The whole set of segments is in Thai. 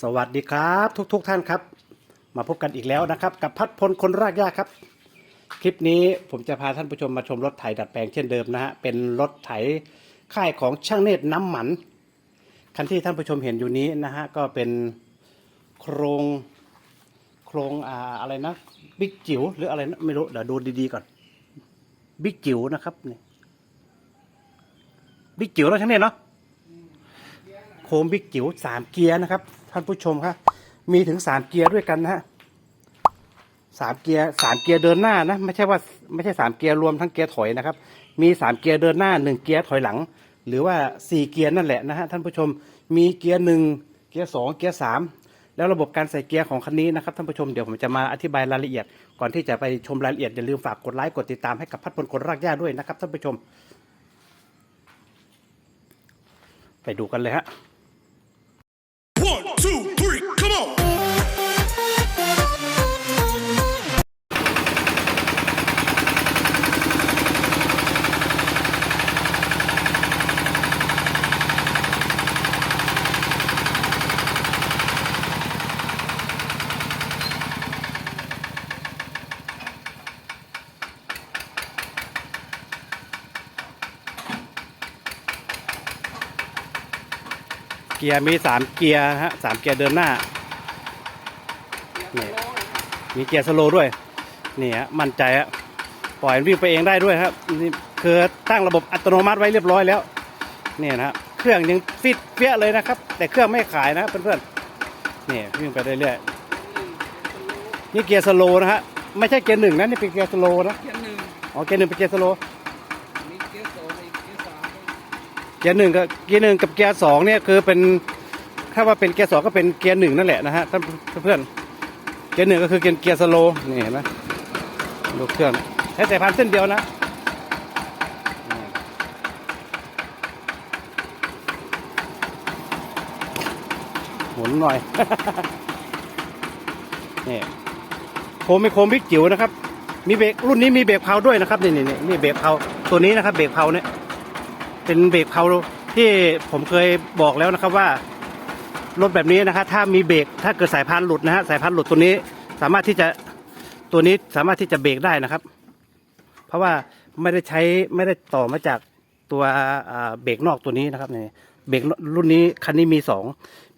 สวัสดีครับทุกๆทท่านครับ มาพบกันอีกแล้วนะครับ กับพัดพลคนรากหญ้าครับ คลิปนี้ผมจะพาท่านผู้ชมมาชมรถไถดัดแปลงเช่นเดิมนะฮะเป็นรถไถค่ายของช่างเนตรน้ำหมันคันที่ท่านผู้ชมเห็นอยู่นี้นะฮะก็เป็นโครงโครงอ่าอะไรนะบิ๊กจิ๋วหรืออะไรนะไม่รู้เดี๋ยวดูดีๆก่อนบิ๊กจิ๋วนะครับนี่บิ๊กจิ๋วแล้วช่างเนตรเนาะโคมบิ๊กจิ๋วสามเกียร์นะครับ ท่านผู้ชมครับมีถึงสามเกียร์ด้วยกันนะฮะสามเกียร์สามเกียร์เดินหน้านะ ไม่ใช่ว่าไม่ใช่สามเกียร์รวมทั้งเกียร์ถอยนะครับ มีสามเกียร์เดินหน้าหนึ่งเกียร์ถอยหลัง หรือว่าสี่เกียร์นั่นแหละนะฮะท่านผู้ชมมีเกียร์หนึ่งเกียร์สองเกียร์สามแล้วระบบการใส่เกียร์ของคันนี้นะครับท่านผู้ชมเดี๋ยวผมจะมาอธิบายรายละเอียด ก่อนที่จะไปชมรายละเอียดอย่าลืมฝากกดไลค์กดติดตามให้กับพัดพลคนรากหญ้าด้วยนะครับท่านผู้ชม ไปดูกันเลยฮะ เกียร์มีสามเกียร์ฮะสามเกียร์เดินหน้านี่มีเกียร์สโลว์ด้วยนี่ฮะมั่นใจฮะปล่อยมันวิ่งไปเองได้ด้วยครับนี่คือตั้งระบบอัตโนมัติไว้เรียบร้อยแล้วเนี่ยนะฮะเครื่องยังฟิตเปี้ยเลยนะครับ แต่เครื่องไม่ขายนะเพื่อนๆนี่วิ่งไปเรื่อยๆนี่เกียร์สโลว์นะฮะไม่ใช่เกียร์หนึ่งนะนี่เป็นเกียร์สโลว์นะเกียร์หนึ่งอ๋อเกียร์หนึ่งเป็นเกียร์สโลว์ มีเกียร์สองมีเกียร์สาม เกียร์หนึ่งกับเกียร์หนึ่งกับเกียร์สองเนี่ยคือเป็นถ้าว่าเป็นเกียร์สองก็เป็นเกียร์หนึ่งนั่นแหละนะฮะท่านเพื่อนเกียร์หนึ่งก็คือเกียร์เกียร์สโลว์นี่เห็นไหมดูเครื่องใช้สายพานเส้นเดียวนะหมุนหน่อยนี่โคมไม่โคมบิ๊กจิ๋วนะครับ มีเบรกรุ่นนี้มีเบรกเพลาด้วยนะครับนี่นี่นี่มีเบรกเพลาตัวนี้นะครับเบรกเพลาเนี่ย เป็นเบรกเพลาที่ผมเคยบอกแล้วนะครับว่ารถแบบนี้นะครับถ้ามีเบรกถ้าเกิดสายพานหลุดนะฮะสายพานหลุดตัวนี้สามารถที่จะตัวนี้สามารถที่จะเบรกได้นะครับ เพราะว่าไม่ได้ใช้ไม่ได้ต่อมาจากตัวเบรกนอกตัวนี้นะครับเนี่ยเบรกรุ่นนี้คันนี้มีสอง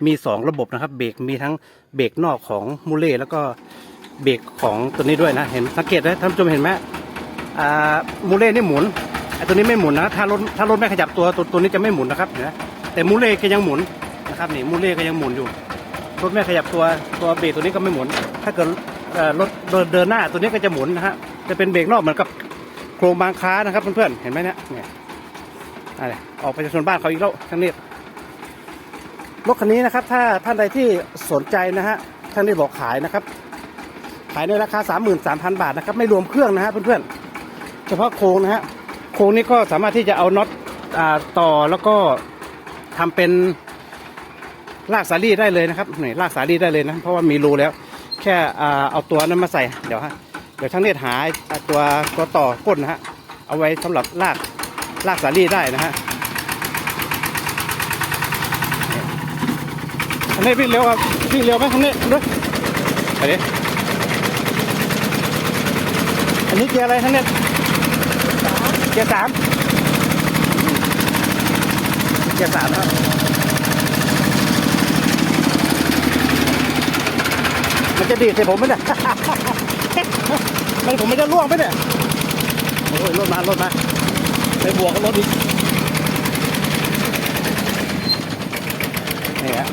มีสองระบบนะครับ เบรกมีทั้งเบรกนอกของมูเล่แล้วก็เบรกของตัวนี้ด้วยนะ เห็นสังเกตนะท่านผู้ชมเห็นไหมอ่ามูเล่นี่หมุน ตัวนี้ไม่หมุนนะถ้ารถถ้ารถไม่ขยับตัวตัวตัวนี้จะไม่หมุนนะครับเห็นไหมแต่มูเล่ก็ยังหมุนนะครับนี่มูเล่ก็ยังหมุนอยู่รถไม่ขยับตัวตัวเบรกตัวนี้ก็ไม่หมุน ถ้าเกิดรถเดินหน้าตัวนี้ก็จะหมุนนะฮะจะเป็นเบรกนอกเหมือนกับโครงบางค้านะครับเพื่อนๆเห็นไหมเนี่ยเนี่ยอะไรออกไปชนบ้านเขาอีกแล้วทั้งนี้รถคันนี้นะครับ ถ้าท่านใดที่สนใจนะฮะท่านได้บอกขายนะครับ ขายในราคา 33,000 บาทนะครับ ไม่รวมเครื่องนะฮะเพื่อนๆเฉพาะโครงนะฮะ โครงนี้ก็สามารถที่จะเอาน็อตต่อแล้วก็ทำเป็นลากสาลี่ได้เลยนะครับหนี่ลากสาลี่ได้เลยนะ เพราะว่ามีรูแล้ว แค่เอาตัวนั้นมาใส่เดี๋ยวฮะเดี๋ยวช่างเนตหาตัวตัวต่อก้นนะฮะเอาไว้สำหรับลากลากสาลี่ได้นะฮะอันนี้วิ่งเร็วครับวิ่งเร็วไหมข้างนี้ดูไปดิอันนี้เกียร์อะไรทั้งเนี่ย เกียร์สามเกียร์สามครับมันจะดีดใส่ผมไหมเนี่ยมันผมมันจะล่วงไหมเนี่ยโอ้ยรถมารถมาไปบวกกับรถอีกนี่ฮะ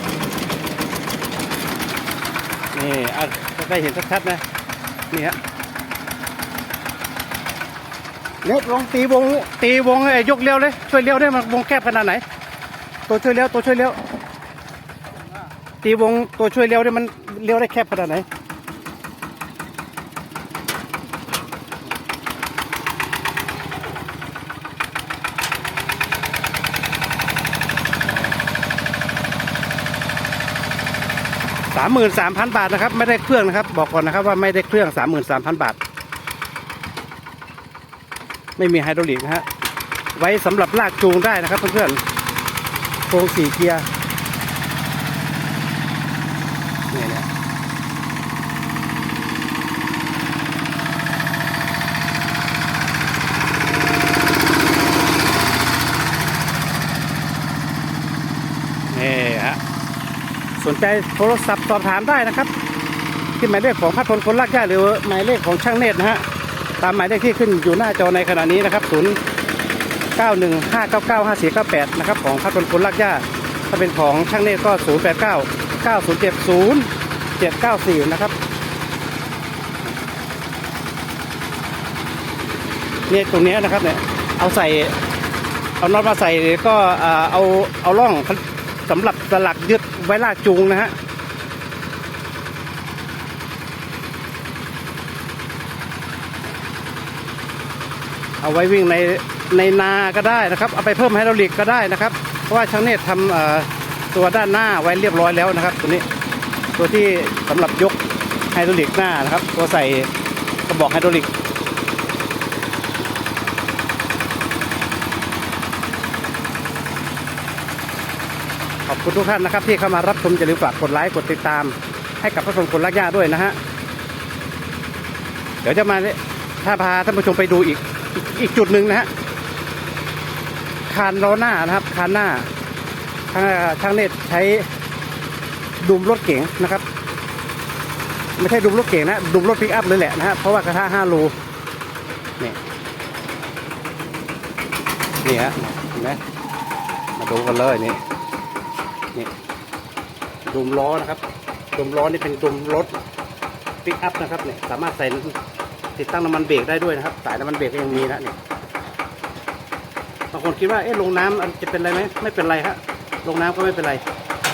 นี่อะจะได้เห็นชัดๆนะนี่ฮะ เนี่ยลองตีวงตีวงไอ้ยกเลี้ยวเลยช่วยเลี้ยวได้มันวงแคบขนาดไหน ตัวช่วยเลี้ยวตัวช่วยเลี้ยวตีวงตัวช่วยเลี้ยวได้มันเลี้ยวได้แคบขนาดไหนสามหมื่นสามพันบาทนะครับ ไม่ได้เครื่องนะครับ บอกก่อนนะครับว่าไม่ได้เครื่องสามหมื่นสามพันบาท ไม่มีไฮดรอลิกฮะไว้สำหรับลากจูงได้นะครับเพื่อนๆโครงสี่เกียร์นี่นะนี่ฮะสนใจโทรศัพท์สอบถามได้นะครับ ที่หมายเลขของพัดพลคนลากได้หรือหมายเลขของช่างเนตรนะฮะ ตามหมายเลขที่ขึ้นอยู่หน้าจอในขณะนี้นะครับ0 9 1 5 9 9 5 4 9 8นะครับของพัดพลคนรักญาถ้าเป็นของช่างเนตรก็0 8 9 9 0 7 0 7 9 4นะครับเนี่ยตรงนี้นะครับเนี่ยเอาใส่เอาน็อตมาใส่ก็เอาเอาร่องสำหรับสลักยึดไว้ลากจูงนะฮะ เอาไว้วิ่งในในนาก็ได้นะครับ เอาไปเพิ่มไฮดรอลิกก็ได้นะครับ เพราะว่าช่างเนตรทำตัวด้านหน้าไว้เรียบร้อยแล้วนะครับ ตัวนี้ตัวที่สำหรับยกไฮดรอลิกหน้านะครับ ตัวใส่กระบอกไฮดรอลิกขอบคุณทุกท่านนะครับที่เข้ามารับชมอย่าลืมฝากกดไลค์กดติดตาม ให้กับพระชมคนรักญาติด้วยนะฮะเดี๋ยวจะมาถ้าพาท่านผู้ชมไปดูอีก อีกจุดหนึ่งนะฮะคานล้อหน้านะครับคานหน้าทางทางเน็ตใช้ดุมรถเก๋งนะครับ ไม่ใช่ดุมรถเก๋งนะดุมรถปิกอัพเลยแหละนะฮะเพราะว่ากระทะห้าโลนี่นี่ฮะเห็นไหมมาดูกันเลยนี่นี่ดุมล้อนะครับดุมล้อนี่เป็นดุมรถปิกอัพนะครับเนี่ยสามารถใส่ ติดตั้งน้ำมันเบรกได้ด้วยนะครับ สายน้ำมันเบรกก็ยังมีนะเนี่ยบางคนคิดว่าเอ๊ะลงน้ำจะเป็นไรไหมไม่เป็นไรฮะลงน้ำก็ไม่เป็นไร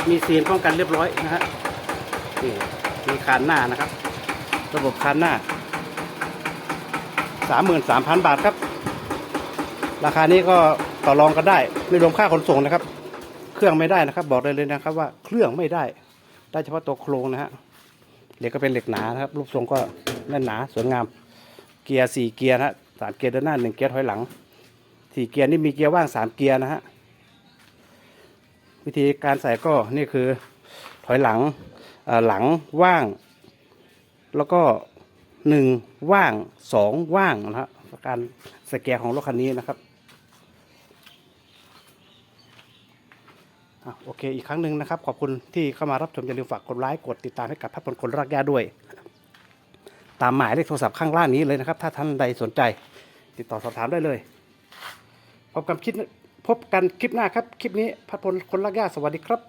มีซีนป้องกันเรียบร้อยนะฮะนี่มีคานหน้านะครับ ระบบคานหน้าสามหมื่นสามพันบาทครับ ราคานี้ก็ต่อรองกันได้ไม่รวมค่าขนส่งนะครับ เครื่องไม่ได้นะครับ บอกได้เลยนะครับ ว่าเครื่องไม่ได้ ได้เฉพาะตัวโครงนะฮะเหล็กก็เป็นเหล็กหนานะครับ รูปทรงก็แน่นหนาสวยงาม เกียร์สี่เกียร์นะฮะสามเกียร์ด้านหน้าหนึ่งเกียร์ถอยหลังสี่เกียร์นี่มีเกียร์ว่างสามเกียร์นะฮะวิธีการใส่ก็นี่คือถอยหลังหลังว่าง แล้วก็หนึ่งว่างสองว่างนะฮะการใส่เกียร์ของรถคันนี้นะครับอโอเค อีกครั้งหนึ่งนะครับ ขอบคุณที่เข้ามารับชมอย่าลืมฝากกดไลค์กดติดตามให้กับพัดพลคนรักญาด้วย ตามหมายเลขโทรศัพท์ข้างล่างนี้เลยนะครับ ถ้าท่านใดสนใจ ติดต่อสอบถามได้เลย พบกันคลิปพบกันคลิปหน้าครับ คลิปนี้พัดพลคนลักญาสวัสดีครับ